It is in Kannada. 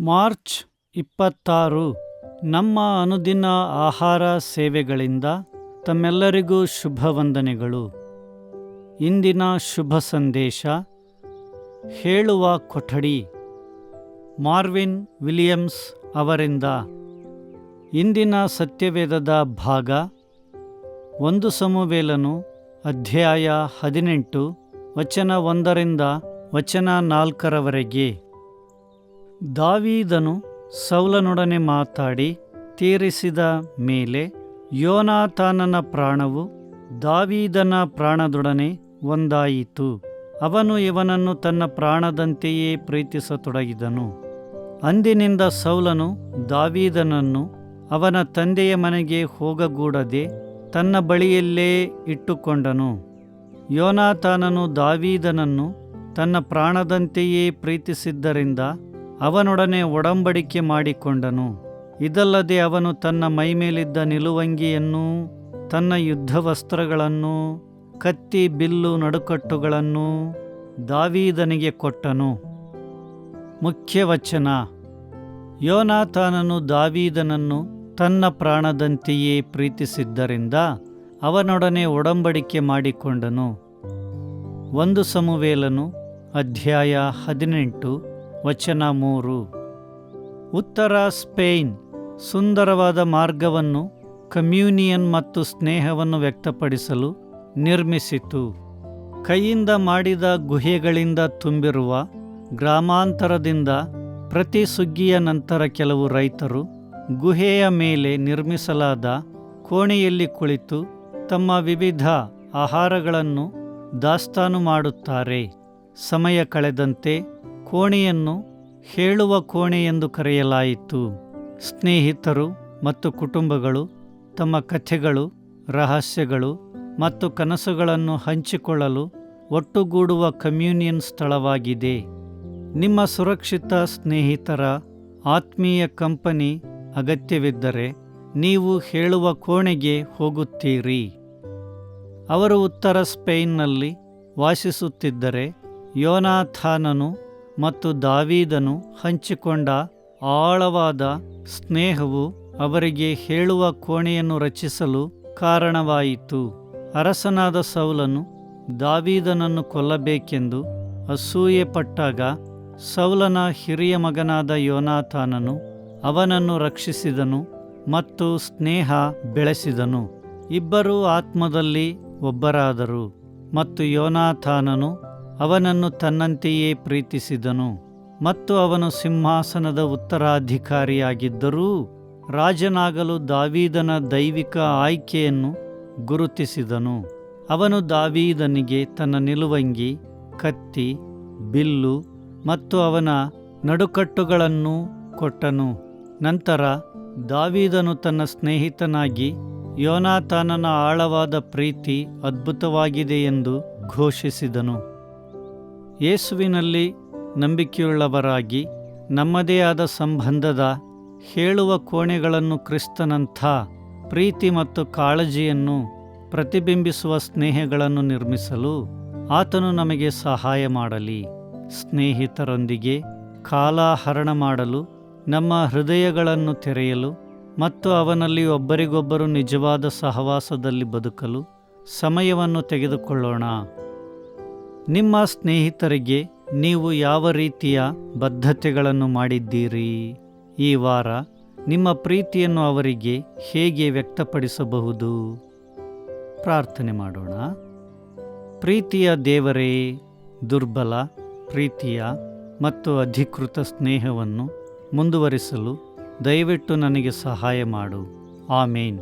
ಮಾರ್ಚ್ ಇಪ್ಪತ್ತಾರು ನಮ್ಮ ಅನುದಿನ ಆಹಾರ ಸೇವೆಗಳಿಂದ ತಮ್ಮೆಲ್ಲರಿಗೂ ಶುಭ ವಂದನೆಗಳು ಇಂದಿನ ಶುಭ ಸಂದೇಶ, ಹೇಳುವ ಕೊಠಡಿ, ಮಾರ್ವಿನ್ ವಿಲಿಯಮ್ಸ್ ಅವರಿಂದ. ಇಂದಿನ ಸತ್ಯವೇದದ ಭಾಗ, ಒಂದು ಸಮುವೇಲನು ಅಧ್ಯಾಯ ಹದಿನೆಂಟು, ವಚನ ಒಂದರಿಂದ ವಚನ ನಾಲ್ಕರವರೆಗೆ. ದಾವೀದನು ಸೌಲನೊಡನೆ ಮಾತಾಡಿ ತೀರಿಸಿದ ಮೇಲೆ ಯೋನಾಥಾನನ ಪ್ರಾಣವು ದಾವೀದನ ಪ್ರಾಣದೊಡನೆ ಒಂದಾಯಿತು. ಅವನು ಇವನನ್ನು ತನ್ನ ಪ್ರಾಣದಂತೆಯೇ ಪ್ರೀತಿಸತೊಡಗಿದನು. ಅಂದಿನಿಂದ ಸೌಲನು ದಾವೀದನನ್ನು ಅವನ ತಂದೆಯ ಮನೆಗೆ ಹೋಗಗೂಡದೆ ತನ್ನ ಬಳಿಯಲ್ಲೇ ಇಟ್ಟುಕೊಂಡನು. ಯೋನಾಥಾನನು ದಾವೀದನನ್ನು ತನ್ನ ಪ್ರಾಣದಂತೆಯೇ ಪ್ರೀತಿಸಿದ್ದರಿಂದ ಅವನೊಡನೆ ಒಡಂಬಡಿಕೆ ಮಾಡಿಕೊಂಡನು. ಇದಲ್ಲದೆ ಅವನು ತನ್ನ ಮೈಮೇಲಿದ್ದ ನಿಲುವಂಗಿಯನ್ನೂ, ತನ್ನ ಯುದ್ಧ ವಸ್ತ್ರಗಳನ್ನೂ ಕತ್ತಿ ಬಿಲ್ಲು ನಡುಕಟ್ಟುಗಳನ್ನೂ ದಾವೀದನಿಗೆ ಕೊಟ್ಟನು. ಮುಖ್ಯ ವಚನ ಯೋನಾತಾನನು ದಾವೀದನನ್ನು ತನ್ನ ಪ್ರಾಣದಂತೆಯೇ ಪ್ರೀತಿಸಿದ್ದರಿಂದ ಅವನೊಡನೆ ಒಡಂಬಡಿಕೆ ಮಾಡಿಕೊಂಡನು. ಒಂದು ಸಮುವೇಲನು ಅಧ್ಯಾಯ ಹದಿನೆಂಟು ವಚನ ಮೂರು. ಉತ್ತರ ಸ್ಪೇನ್ ಸುಂದರವಾದ ಮಾರ್ಗವನ್ನು, ಕಮ್ಯೂನಿಯನ್ ಮತ್ತು ಸ್ನೇಹವನ್ನು ವ್ಯಕ್ತಪಡಿಸಲು ನಿರ್ಮಿಸಿತು. ಕೈಯಿಂದ ಮಾಡಿದ ಗುಹೆಗಳಿಂದ ತುಂಬಿರುವ ಗ್ರಾಮಾಂತರದಿಂದ ಪ್ರತಿ ಸುಗ್ಗಿಯ ನಂತರ ಕೆಲವು ರೈತರು ಗುಹೆಯ ಮೇಲೆ ನಿರ್ಮಿಸಲಾದ ಕೋಣೆಯಲ್ಲಿ ಕುಳಿತು ತಮ್ಮ ವಿವಿಧ ಆಹಾರಗಳನ್ನು ದಾಸ್ತಾನು ಮಾಡುತ್ತಾರೆ. ಸಮಯ ಕಳೆದಂತೆ ಕೋಣೆಯನ್ನು ಹೇಳುವ ಕೋಣೆ ಎಂದು ಕರೆಯಲಾಯಿತು. ಸ್ನೇಹಿತರು ಮತ್ತು ಕುಟುಂಬಗಳು, ತಮ್ಮ ಕಥೆಗಳು, ರಹಸ್ಯಗಳು ಮತ್ತು ಕನಸುಗಳನ್ನು ಹಂಚಿಕೊಳ್ಳಲು ಒಟ್ಟುಗೂಡುವ ಕಮ್ಯೂನಿಯನ್ ಸ್ಥಳವಾಗಿದೆ. ನಿಮ್ಮ ಸುರಕ್ಷಿತ ಸ್ನೇಹಿತರ ಆತ್ಮೀಯ ಕಂಪನಿ ಅಗತ್ಯವಿದ್ದರೆ ನೀವು ಹೇಳುವ ಕೋಣೆಗೆ ಹೋಗುತ್ತೀರಿ. ಅವರು ಉತ್ತರ ಸ್ಪೇನ್ನಲ್ಲಿ ವಾಸಿಸುತ್ತಿದ್ದರೆ ಯೋನಾಥಾನನು ಮತ್ತು ದಾವೀದನು ಹಂಚಿಕೊಂಡ ಆಳವಾದ ಸ್ನೇಹವು ಅವರಿಗೆ ಹೇಳುವ ಕೋಣೆಯನ್ನು ರಚಿಸಲು ಕಾರಣವಾಯಿತು. ಅರಸನಾದ ಸೌಲನು ದಾವೀದನನ್ನು ಕೊಲ್ಲಬೇಕೆಂದು ಅಸೂಯೆ ಪಟ್ಟಾಗ ಸೌಲನ ಹಿರಿಯ ಮಗನಾದ ಯೋನಾಥಾನನು ಅವನನ್ನು ರಕ್ಷಿಸಿದನು ಮತ್ತು ಸ್ನೇಹ ಬೆಳೆಸಿದನು. ಇಬ್ಬರೂ ಆತ್ಮದಲ್ಲಿ ಒಬ್ಬರಾದರು ಮತ್ತು ಯೋನಾಥಾನನು ಅವನನ್ನು ತನ್ನಂತೆಯೇ ಪ್ರೀತಿಸಿದನು. ಮತ್ತು ಅವನು ಸಿಂಹಾಸನದ ಉತ್ತರಾಧಿಕಾರಿಯಾಗಿದ್ದರೂ ರಾಜನಾಗಲು ದಾವೀದನ ದೈವಿಕ ಆಯ್ಕೆಯನ್ನು ಗುರುತಿಸಿದನು. ಅವನು ದಾವೀದನಿಗೆ ತನ್ನ ನಿಲುವಂಗಿ, ಕತ್ತಿ, ಬಿಲ್ಲು ಮತ್ತು ಅವನ ನಡುಕಟ್ಟುಗಳನ್ನು ಕೊಟ್ಟನು. ನಂತರ ದಾವೀದನು ತನ್ನ ಸ್ನೇಹಿತನಾಗಿ ಯೋನಾತಾನನ ಆಳವಾದ ಪ್ರೀತಿ ಅದ್ಭುತವಾಗಿದೆ ಎಂದು ಘೋಷಿಸಿದನು. ಯೇಸುವಿನಲ್ಲಿ ನಂಬಿಕೆಯುಳ್ಳವರಾಗಿ ನಮ್ಮದೇ ಆದ ಸಂಬಂಧದ ಹೇಳುವ ಕೋಣೆಗಳನ್ನು ಕ್ರಿಸ್ತನಂಥ ಪ್ರೀತಿ ಮತ್ತು ಕಾಳಜಿಯನ್ನು ಪ್ರತಿಬಿಂಬಿಸುವ ಸ್ನೇಹಗಳನ್ನು ನಿರ್ಮಿಸಲು ಆತನು ನಮಗೆ ಸಹಾಯ ಮಾಡಲಿ. ಸ್ನೇಹಿತರೊಂದಿಗೆ ಕಾಲಹರಣ ಮಾಡಲು, ನಮ್ಮ ಹೃದಯಗಳನ್ನು ತೆರೆಯಲು ಮತ್ತು ಅವನಲ್ಲಿ ಒಬ್ಬರಿಗೊಬ್ಬರು ನಿಜವಾದ ಸಹವಾಸದಲ್ಲಿ ಬದುಕಲು ಸಮಯವನ್ನು ತೆಗೆದುಕೊಳ್ಳೋಣ. ನಿಮ್ಮ ಸ್ನೇಹಿತರಿಗೆ ನೀವು ಯಾವ ರೀತಿಯ ಬದ್ಧತೆಗಳನ್ನು ಮಾಡಿದ್ದೀರಿ? ಈ ವಾರ ನಿಮ್ಮ ಪ್ರೀತಿಯನ್ನು ಅವರಿಗೆ ಹೇಗೆ ವ್ಯಕ್ತಪಡಿಸಬಹುದು? ಪ್ರಾರ್ಥನೆ ಮಾಡೋಣ. ಪ್ರೀತಿಯ ದೇವರೇ, ದುರ್ಬಲ, ಪ್ರೀತಿಯ ಮತ್ತು ಅಧಿಕೃತ ಸ್ನೇಹವನ್ನು ಮುಂದುವರಿಸಲು ದಯವಿಟ್ಟು ನನಗೆ ಸಹಾಯ ಮಾಡು. ಆಮೇನ್.